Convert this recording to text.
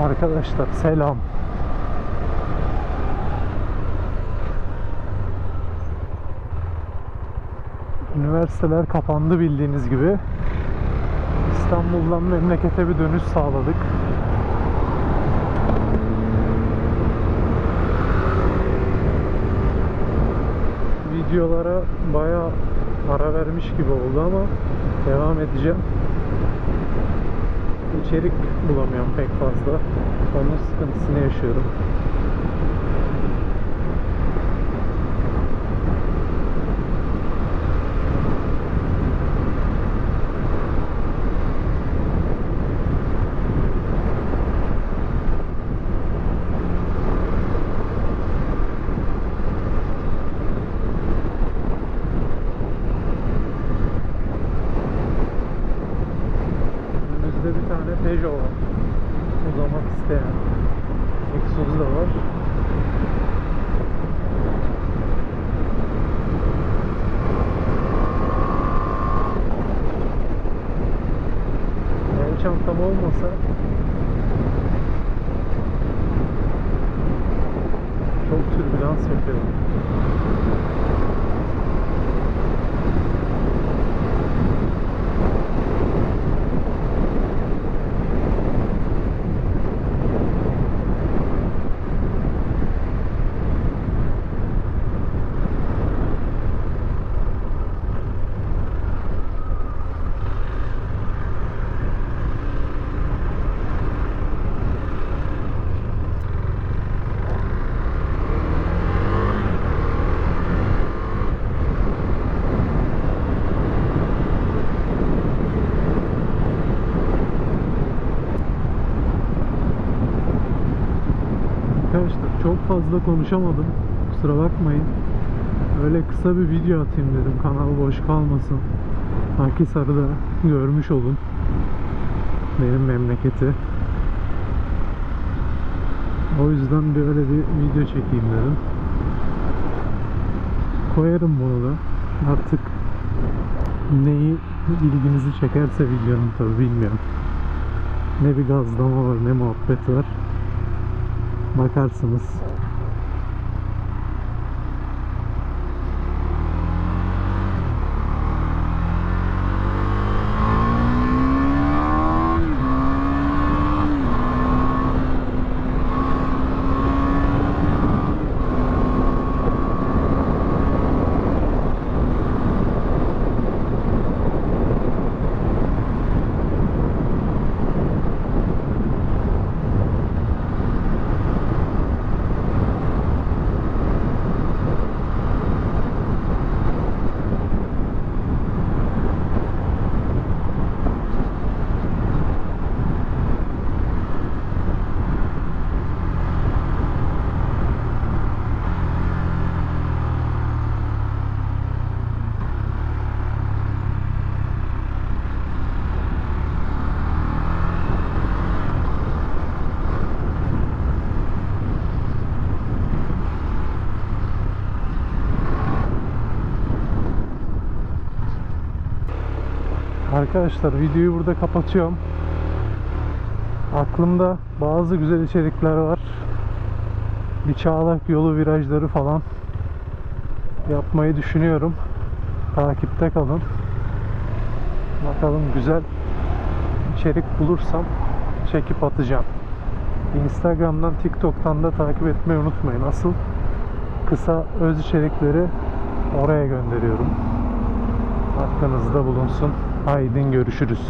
Arkadaşlar selam. Üniversiteler kapandı bildiğiniz gibi. İstanbul'dan memlekete bir dönüş sağladık. Videolara bayağı ara vermiş gibi oldu ama devam edeceğim. İçerik bulamıyorum pek fazla. Onun sıkıntısını yaşıyorum. Peugeot var. Uzamak isteyen. Exodus da var. El çantam olmasa çok türbülans yapıyorum. Arkadaşlar çok fazla konuşamadım. Kusura bakmayın. Öyle kısa bir video atayım dedim. Kanal boş kalmasın. Akhisar'ı da görmüş olun. Benim memleketi. O yüzden böyle bir video çekeyim dedim. Koyarım bunu da. Artık neyi ilginizi çekerse videonun tabi bilmiyorum. Ne bir gazlama var ne muhabbet var. Bakarsınız. Arkadaşlar videoyu burada kapatıyorum. Aklımda bazı güzel içerikler var. Bir çağlak yolu virajları falan yapmayı düşünüyorum. Takipte kalın. Bakalım güzel içerik bulursam çekip atacağım. Instagram'dan, TikTok'tan da takip etmeyi unutmayın. Asıl kısa öz içerikleri oraya gönderiyorum. Aklınızda bulunsun. Haydi görüşürüz.